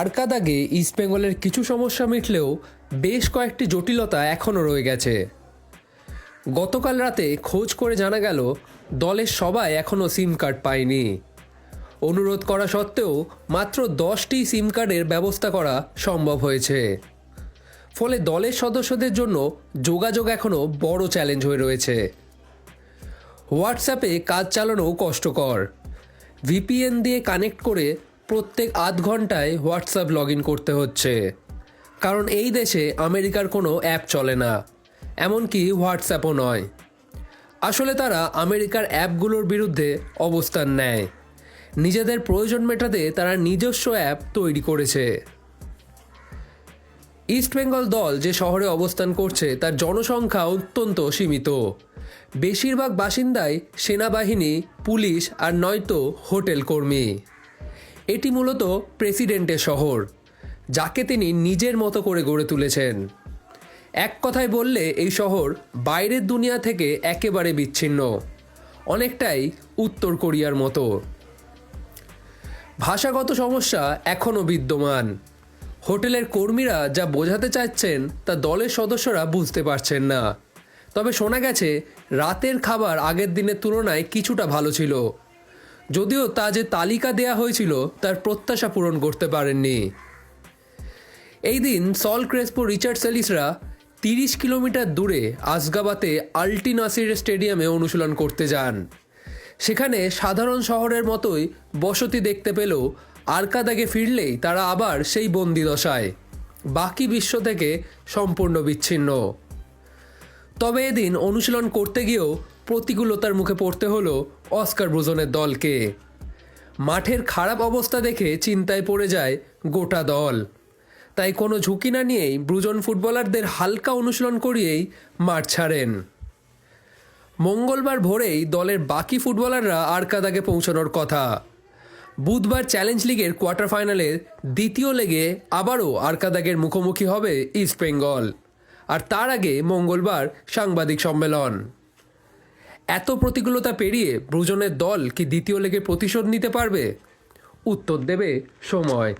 আরকাদাগে ইস্টবেঙ্গলের কিছু সমস্যা মিটলেও বেশ কয়েকটি জটিলতা এখনও রয়ে গেছে। গতকাল রাতে খোঁজ করে জানা গেল, দলের সবাই এখনও সিম কার্ড পায়নি। অনুরোধ করা সত্ত্বেও মাত্র দশটি সিম কার্ডের ব্যবস্থা করা সম্ভব হয়েছে। ফলে দলের সদস্যদের জন্য যোগাযোগ এখনও বড় চ্যালেঞ্জ হয়ে রয়েছে। হোয়াটসঅ্যাপে কাজ চালানো কষ্টকর। ভিপিএন দিয়ে কানেক্ট করে প্রত্যেক আধ ঘন্টায় হোয়াটসঅ্যাপ লগ ইন করতে হচ্ছে। কারণ এই দেশে আমেরিকার কোনো অ্যাপ চলে না। এমনকি হোয়াটসঅ্যাপও নয়। আসলে তারা আমেরিকার অ্যাপগুলোর বিরুদ্ধে অবস্থান নেয়। নিজেদের প্রয়োজন মেটাতে তারা নিজস্ব অ্যাপ তৈরি করেছে। ইস্টবেঙ্গল দল যে শহরে অবস্থান করছে, তার জনসংখ্যা অত্যন্ত সীমিত। বেশিরভাগ বাসিন্দাই সেনাবাহিনী, পুলিশ আর নয়তো হোটেল কর্মী। এটি মূলত প্রেসিডেন্টের শহর, যাকে তিনি নিজের মতো করে গড়ে তুলেছেন। এক কথায় বললে, এই শহর বাইরের দুনিয়া থেকে একেবারে বিচ্ছিন্ন, অনেকটাই উত্তর কোরিয়ার মতো। ভাষাগত সমস্যা এখনও বিদ্যমান। হোটেলের কর্মীরা যা বোঝাতে চাচ্ছেন তা দলের সদস্যরা বুঝতে পারছেন না। তবে শোনা গেছে, রাতের খাবার আগের দিনের তুলনায় কিছুটা ভালো ছিল। যদিও তা যে তালিকা দেয়া হয়েছিল, তার প্রত্যাশা পূরণ করতে পারেননি। এই দিন সল ক্রেসপো রিচার্ড সেলিসরা তিরিশ কিলোমিটার দূরে আসগাবাতে আল্টি নাসির স্টেডিয়ামে অনুশীলন করতে যান। সেখানে সাধারণ শহরের মতোই বসতি দেখতে পেলেও আরকাদাগে ফিরলেই তারা আবার সেই বন্দি দশায়। বাকি বিশ্ব থেকে সম্পূর্ণ বিচ্ছিন্ন। তবে এদিন অনুশীলন করতে গিয়েও প্রতিকূলতার মুখে পড়তে হলো অস্কার ব্রুজনের দলকে। মাঠের খারাপ অবস্থা দেখে চিন্তায় পড়ে যায় গোটা দল। তাই কোনো ঝুঁকি না নিয়েই ব্রুজন ফুটবলারদের হালকা অনুশীলন করিয়েই মাঠ ছাড়েন। মঙ্গলবার ভোরেই দলের বাকি ফুটবলাররা আরকাদাগে পৌঁছানোর কথা। বুধবার চ্যালেঞ্জ লিগের কোয়ার্টার ফাইনালের দ্বিতীয় লেগে আবারও আরকাদাগের মুখোমুখি হবে ইস্ট বেঙ্গল। আর তার আগে মঙ্গলবার সাংবাদিক সম্মেলন। এত প্রতিকূলতা পেরিয়ে ব্রুজনের দল কি দ্বিতীয় লেগে প্রতিশোধ নিতে পারবে? উত্তর দেবে সময়।